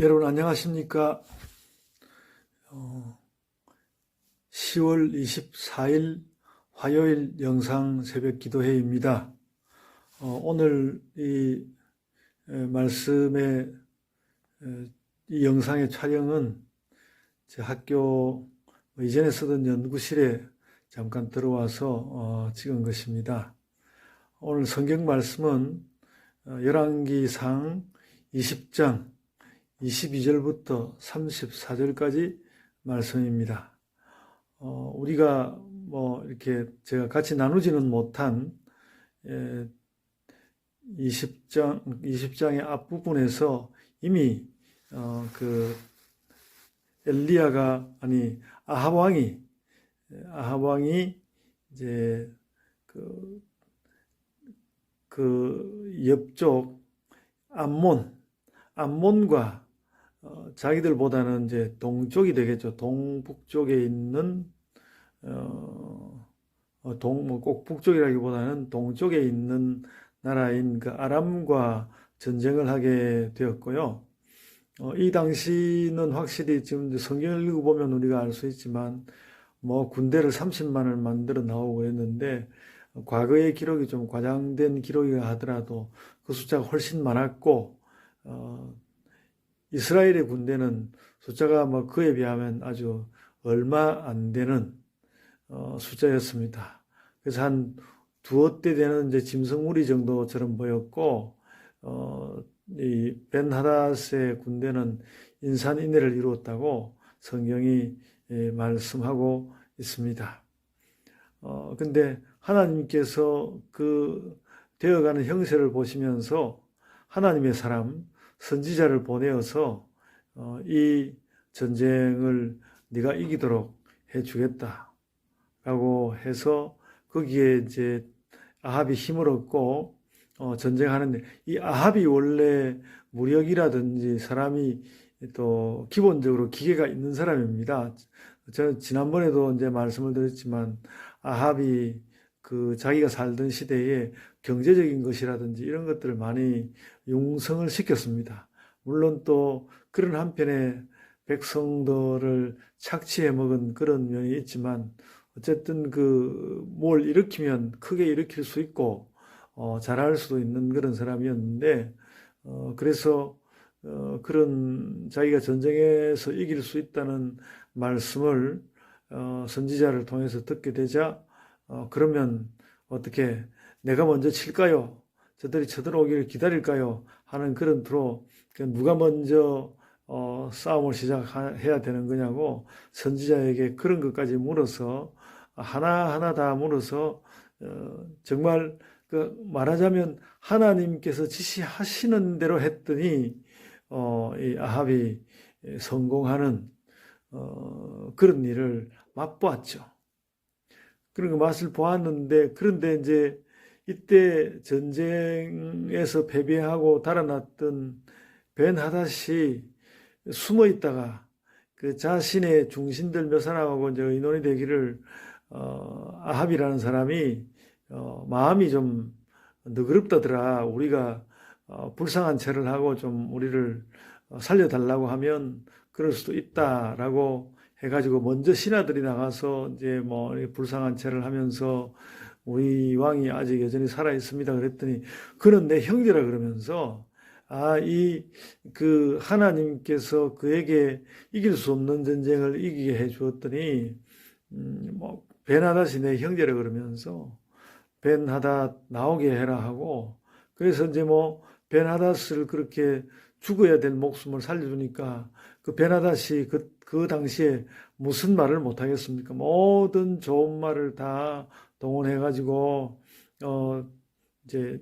여러분 안녕하십니까? 어, 10월 24일 화요일 영상 새벽 기도회입니다. 어, 오늘 이 에, 말씀의 에, 이 영상의 촬영은 제 학교 이전에 쓰던 연구실에 잠깐 들어와서 어, 찍은 것입니다. 오늘 성경 말씀은 어, 열왕기상 20장 22절부터 34절까지 말씀입니다. 어, 우리가 뭐 이렇게 제가 같이 나누지는 못한 에, 20장 20장의 앞부분에서 이미 어, 그 엘리야가 아니 아합 왕이 아합 왕이 이제 그, 그 옆쪽 암몬 암몬과 어, 자기들보다는 이제 동쪽이 되겠죠. 동북쪽에 있는 어, 어, 동, 뭐꼭 북쪽이라기보다는 동쪽에 있는 나라인 그 아람과 전쟁을 하게 되었고요. 어, 이 당시는 확실히 지금 성경을 읽어보면 우리가 알 수 있지만 뭐 군대를 30만을 만들어 나오고 했는데 과거의 기록이 좀 과장된 기록이라 하더라도 그 숫자가 훨씬 많았고 어, 이스라엘의 군대는 숫자가 뭐 그에 비하면 아주 얼마 안 되는 어, 숫자였습니다. 그래서 한 두어 대 되는 이제 짐승무리 정도처럼 보였고 어, 이 벤하닷의 군대는 인산인해를 이루었다고 성경이 예, 말씀하고 있습니다. 어, 근데 하나님께서 그 되어가는 형세를 보시면서 하나님의 사람, 선지자를 보내어서 어, 이 전쟁을 네가 이기도록 해주겠다라고 해서 거기에 이제 아합이 힘을 얻고 어, 전쟁하는데 이 아합이 원래 무력이라든지 사람이 또 기본적으로 기계가 있는 사람입니다. 저는 지난번에도 이제 말씀을 드렸지만 아합이 그 자기가 살던 시대에 경제적인 것이라든지 이런 것들을 많이 융성을 시켰습니다. 물론 또 그런 한편에 백성들을 착취해 먹은 그런 면이 있지만 어쨌든 그 뭘 일으키면 크게 일으킬 수 있고 어, 잘할 수도 있는 그런 사람이었는데 어, 그래서 어, 그런 자기가 전쟁에서 이길 수 있다는 말씀을 어, 선지자를 통해서 듣게 되자 어, 그러면 어떻게 내가 먼저 칠까요? 저들이 쳐들어오기를 기다릴까요? 하는 그런 투로 누가 먼저 어, 싸움을 시작해야 되는 거냐고 선지자에게 그런 것까지 물어서 하나하나 다 물어서 어, 정말 그 말하자면 하나님께서 지시하시는 대로 했더니 어, 이 아합이 성공하는 어, 그런 일을 맛보았죠. 그런 그 맛을 보았는데 그런데 이제 이때 전쟁에서 패배하고 달아났던 벤 하닷이 숨어 있다가 그 자신의 중신들 몇 사람하고 이제 의논이 되기를 어, 아합이라는 사람이 어, 마음이 좀 너그럽다더라. 우리가 어, 불쌍한 채를 하고 좀 우리를 살려달라고 하면 그럴 수도 있다라고 해가지고 먼저 신하들이 나가서 이제 뭐 불쌍한 채를 하면서 우리 왕이 아직 여전히 살아 있습니다. 그랬더니 그는 내 형제라 그러면서 아, 이, 그, 하나님께서 그에게 이길 수 없는 전쟁을 이기게 해 주었더니, 음, 뭐, 벤하닷이 내 형제라 그러면서, 벤하닷 나오게 해라 하고, 그래서 이제 뭐, 벤하닷을 그렇게 죽어야 될 목숨을 살려주니까, 그 벤하닷이 그, 그 당시에 무슨 말을 못하겠습니까? 모든 좋은 말을 다 동원해가지고, 어, 이제,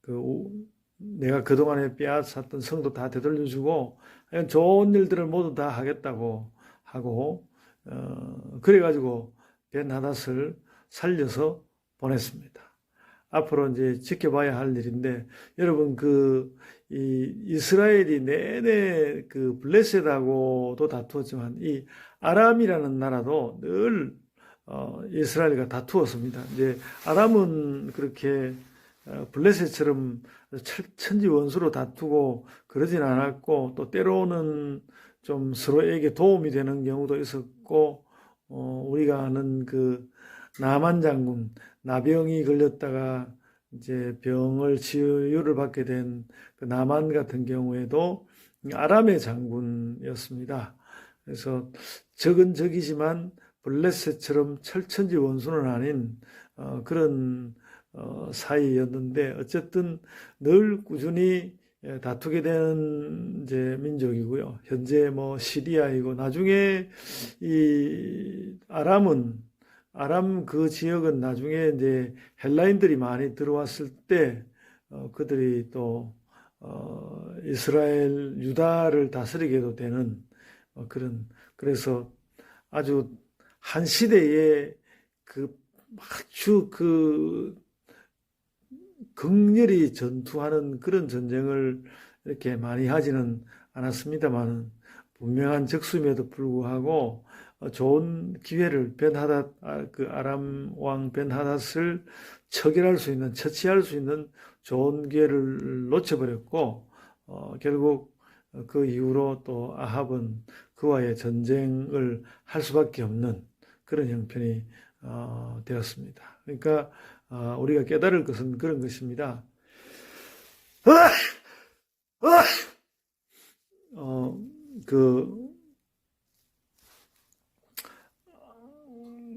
그, 내가 그동안에 빼앗았던 성도 다 되돌려주고, 좋은 일들을 모두 다 하겠다고 하고, 어, 그래가지고 벤하닷을 살려서 보냈습니다. 앞으로 이제 지켜봐야 할 일인데, 여러분, 그, 이 이스라엘이 내내 그 블레셋하고도 다투었지만, 이 아람이라는 나라도 늘, 어, 이스라엘과 다투었습니다. 이제 아람은 그렇게 어, 블레셋처럼 철- 천지 원수로 다투고 그러진 않았고 또 때로는 좀 서로에게 도움이 되는 경우도 있었고 어, 우리가 아는 그 나만 장군 나병이 걸렸다가 이제 병을 치유를 받게 된 그 나만 같은 경우에도 아람의 장군이었습니다. 그래서 적은 적이지만 블레셋처럼 철천지 원수는 아닌 어, 그런 어, 사이였는데 어쨌든 늘 꾸준히 예, 다투게 되는 이제 민족이고요. 현재 뭐 시리아이고 나중에 이 아람은 아람 그 지역은 나중에 이제 헬라인들이 많이 들어왔을 때 어, 그들이 또 어, 이스라엘 유다를 다스리게도 되는 어, 그런 그래서 아주 한 시대에 그 아주 그 극렬히 전투하는 그런 전쟁을 이렇게 많이 하지는 않았습니다만 분명한 적수임에도 불구하고 어, 좋은 기회를 벤하닷 아, 그 아람 왕 벤하닷을 처결할 수 있는 처치할 수 있는 좋은 기회를 놓쳐버렸고 어, 결국 그 이후로 또 아합은 그와의 전쟁을 할 수밖에 없는 그런 형편이 어, 되었습니다. 그러니까 어, 우리가 깨달을 것은 그런 것입니다. 어, 그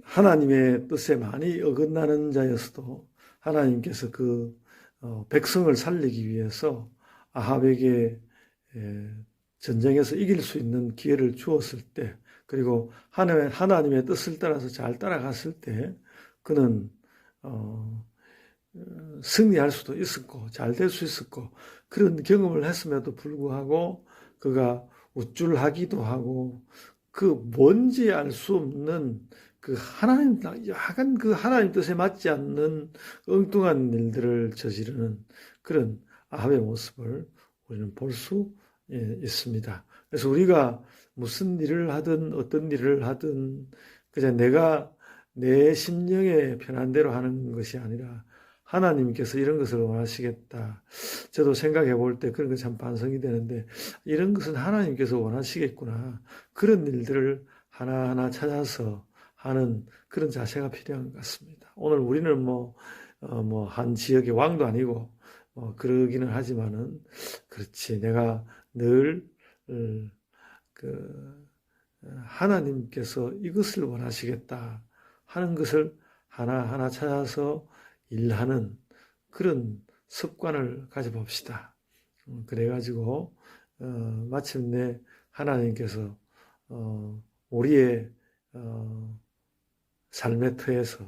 하나님의 뜻에 많이 어긋나는 자였어도 하나님께서 그 어, 백성을 살리기 위해서 아합에게 에, 전쟁에서 이길 수 있는 기회를 주었을 때, 그리고 하나님의, 뜻을 따라서 잘 따라갔을 때, 그는 어, 어, 승리할 수도 있었고, 잘 될 수 있었고, 그런 경험을 했음에도 불구하고, 그가 우쭐하기도 하고, 그 뭔지 알 수 없는 그 하나님, 약간 그 하나님 뜻에 맞지 않는 엉뚱한 일들을 저지르는 그런 아합의 모습을 우리는 볼 수 있습니다. 그래서 우리가 무슨 일을 하든 어떤 일을 하든 그냥 내가 내 심령에 편한 대로 하는 것이 아니라 하나님께서 이런 것을 원하시겠다. 저도 생각해 볼 때 그런 거참 반성이 되는데 이런 것은 하나님께서 원하시겠구나. 그런 일들을 하나하나 찾아서 하는 그런 자세가 필요한 것 같습니다. 오늘 우리는 뭐, 어, 뭐, 한 지역의 왕도 아니고, 뭐, 그러기는 하지만은, 그렇지. 내가 늘, 어, 그, 하나님께서 이것을 원하시겠다 하는 것을 하나하나 찾아서 일하는 그런 습관을 가져봅시다. 음, 그래가지고, 어, 마침내 하나님께서, 어, 우리의, 어, 삶의 터에서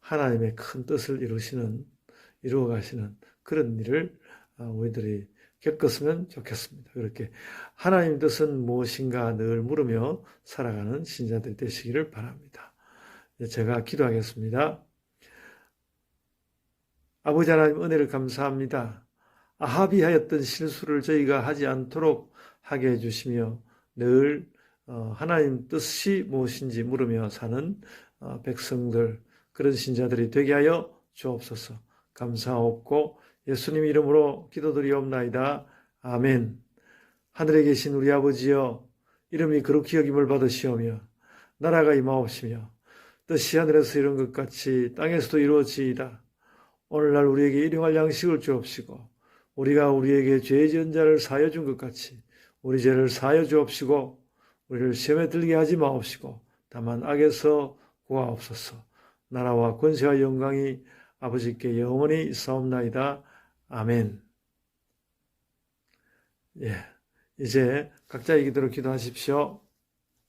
하나님의 큰 뜻을 이루시는, 이루어 가시는 그런 일을 어, 우리들이 겪었으면 좋겠습니다. 그렇게 하나님 뜻은 무엇인가 늘 물으며 살아가는 신자들이 되시기를 바랍니다. 제가 기도하겠습니다. 아버지 하나님 은혜를 감사합니다. 아합이 하였던 실수를 저희가 하지 않도록 하게 해주시며 늘 어, 하나님 뜻이 무엇인지 물으며 사는 어, 백성들 그런 신자들이 되게 하여 주옵소서 감사옵고 예수님 이름으로 기도드리옵나이다. 아멘 하늘에 계신 우리 아버지여 이름이 그렇게 여김을 받으시오며 나라가 임하옵시며 뜻이 하늘에서 이룬 것 같이 땅에서도 이루어지이다. 오늘날 우리에게 일용할 양식을 주옵시고 우리가 우리에게 죄 지은 자를 사여 준 것 같이 우리 죄를 사여 주옵시고 우리를 시험에 들게 하지 마옵시고 다만 악에서 구하옵소서 나라와 권세와 영광이 아버지께 영원히 있사옵나이다. 아멘 예, 이제 각자의 기도로 기도하십시오.